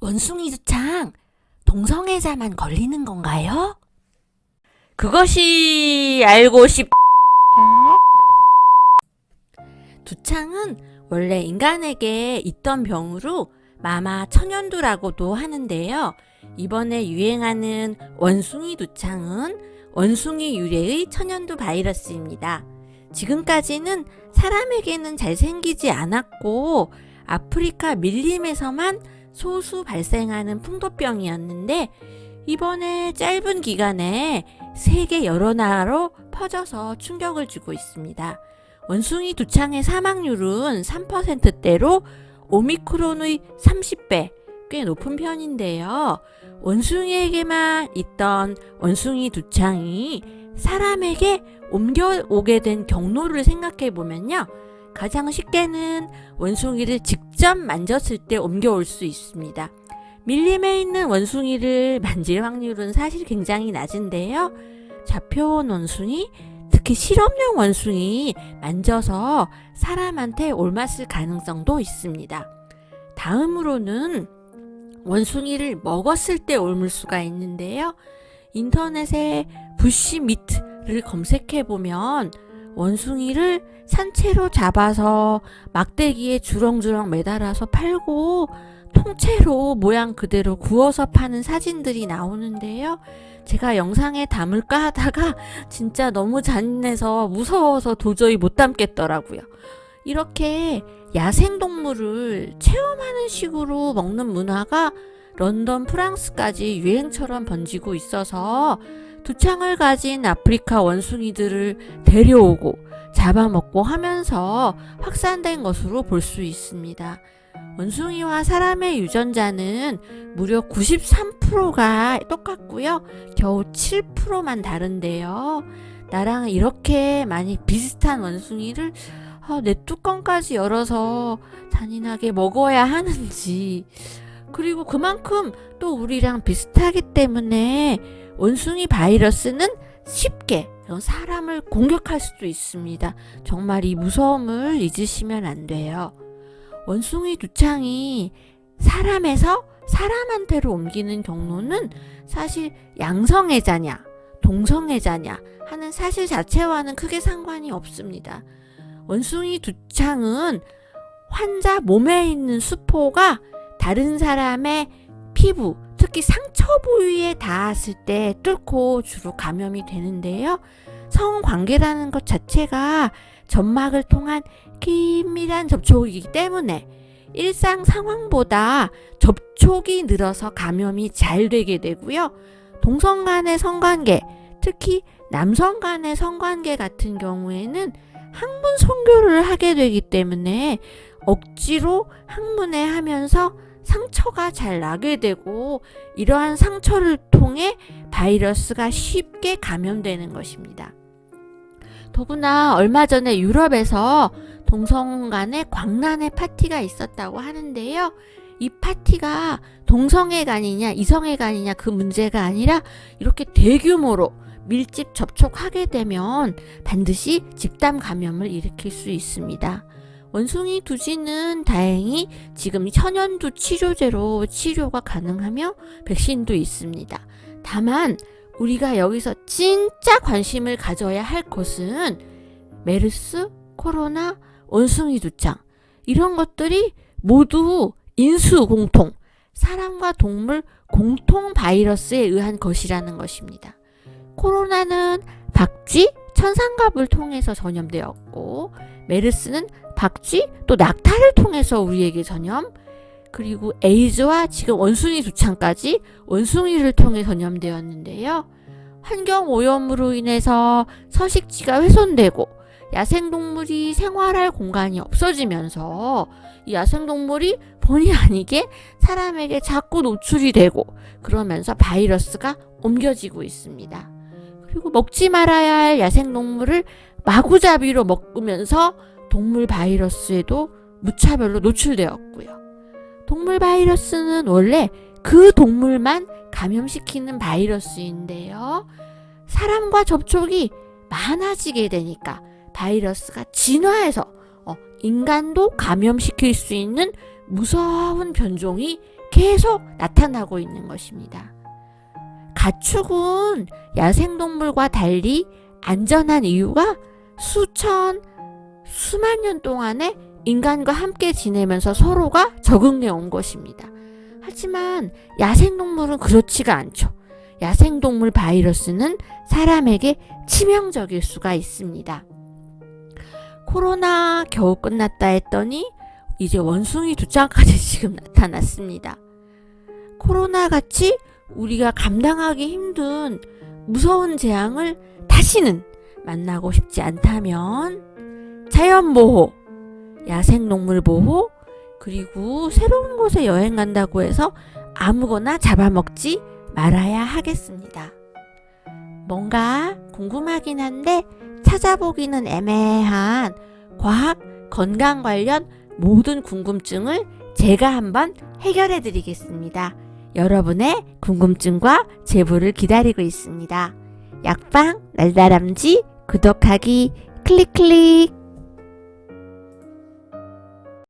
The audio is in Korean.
원숭이 두창 동성애자만 걸리는 건가요? 그것이 알고 싶. 두창은 원래 인간에게 있던 병으로 마마 천연두라고도 하는데요. 이번에 유행하는 원숭이 두창은 원숭이 유래의 천연두 바이러스입니다. 지금까지는 사람에게는 잘 생기지 않았고 아프리카 밀림에서만 소수 발생하는 풍토병이었는데 이번에 짧은 기간에 세계 여러 나라로 퍼져서 충격을 주고 있습니다. 원숭이 두창의 사망률은 3%대로 오미크론의 30배 꽤 높은 편인데요. 원숭이에게만 있던 원숭이 두창이 사람에게 옮겨오게 된 경로를 생각해 보면요. 가장 쉽게는 원숭이를 직접 만졌을 때 옮겨올 수 있습니다. 밀림에 있는 원숭이를 만질 확률은 사실 굉장히 낮은데요. 잡혀온 원숭이, 특히 실험용 원숭이 만져서 사람한테 옮았을 가능성도 있습니다. 다음으로는 원숭이를 먹었을 때 옮을 수가 있는데요. 인터넷에 부시 미트를 검색해 보면 원숭이를 산채로 잡아서 막대기에 주렁주렁 매달아서 팔고 통째로 모양 그대로 구워서 파는 사진들이 나오는데요. 제가 영상에 담을까 하다가 진짜 너무 잔인해서 무서워서 도저히 못 담겠더라고요. 이렇게 야생동물을 체험하는 식으로 먹는 문화가 런던, 프랑스까지 유행처럼 번지고 있어서 두창을 가진 아프리카 원숭이들을 데려오고 잡아먹고 하면서 확산된 것으로 볼 수 있습니다. 원숭이와 사람의 유전자는 무려 93%가 똑같고요. 겨우 7%만 다른데요. 나랑 이렇게 많이 비슷한 원숭이를 아, 내 뚜껑까지 열어서 잔인하게 먹어야 하는지 그리고 그만큼 또 우리랑 비슷하기 때문에 원숭이 바이러스는 쉽게 사람을 공격할 수도 있습니다. 정말 이 무서움을 잊으시면 안 돼요. 원숭이 두창이 사람에서 사람한테로 옮기는 경로는 사실 양성애자냐, 동성애자냐 하는 사실 자체와는 크게 상관이 없습니다. 원숭이 두창은 환자 몸에 있는 수포가 다른 사람의 피부, 특히 상처 부위에 닿았을 때 뚫고 주로 감염이 되는데요. 성관계라는 것 자체가 점막을 통한 긴밀한 접촉이기 때문에 일상 상황보다 접촉이 늘어서 감염이 잘 되게 되고요. 동성 간의 성관계, 특히 남성 간의 성관계 같은 경우에는 항문 성교를 하게 되기 때문에 억지로 항문에 하면서 상처가 잘 나게 되고 이러한 상처를 통해 바이러스가 쉽게 감염되는 것입니다. 더구나 얼마 전에 유럽에서 동성 간의 광란의 파티가 있었다고 하는데요. 이 파티가 동성애 간이냐 이성애 간이냐 그 문제가 아니라 이렇게 대규모로 밀집 접촉하게 되면 반드시 집단 감염을 일으킬 수 있습니다. 원숭이 두지는 다행히 지금 천연두 치료제로 치료가 가능하며 백신도 있습니다. 다만 우리가 여기서 진짜 관심을 가져야 할 것은 메르스, 코로나, 원숭이 두창 이런 것들이 모두 인수 공통, 사람과 동물 공통 바이러스에 의한 것이라는 것입니다. 코로나는 박쥐, 천상갑을 통해서 전염되었고 메르스는 박쥐 또 낙타를 통해서 우리에게 전염 그리고 에이즈와 지금 원숭이 두창까지 원숭이를 통해 전염되었는데요. 환경 오염으로 인해서 서식지가 훼손되고 야생동물이 생활할 공간이 없어지면서 이 야생동물이 본의 아니게 사람에게 자꾸 노출이 되고 그러면서 바이러스가 옮겨지고 있습니다. 그리고 먹지 말아야 할 야생 동물을 마구잡이로 먹으면서 동물 바이러스에도 무차별로 노출되었고요. 동물 바이러스는 원래 그 동물만 감염시키는 바이러스인데요. 사람과 접촉이 많아지게 되니까 바이러스가 진화해서 어, 인간도 감염시킬 수 있는 무서운 변종이 계속 나타나고 있는 것입니다. 가축은 야생동물과 달리 안전한 이유가 수천, 수만 년 동안에 인간과 함께 지내면서 서로가 적응해 온 것입니다. 하지만 야생동물은 그렇지가 않죠. 야생동물 바이러스는 사람에게 치명적일 수가 있습니다. 코로나 겨우 끝났다 했더니 이제 원숭이 두장까지 지금 나타났습니다. 코로나 같이 우리가 감당하기 힘든 무서운 재앙을 다시는 만나고 싶지 않다면 자연보호, 야생동물 보호, 그리고 새로운 곳에 여행 간다고 해서 아무거나 잡아먹지 말아야 하겠습니다. 뭔가 궁금하긴 한데 찾아보기는 애매한 과학, 건강 관련 모든 궁금증을 제가 한번 해결해 드리겠습니다. 여러분의 궁금증과 제보를 기다리고 있습니다. 약방 날다람쥐 구독하기 클릭 클릭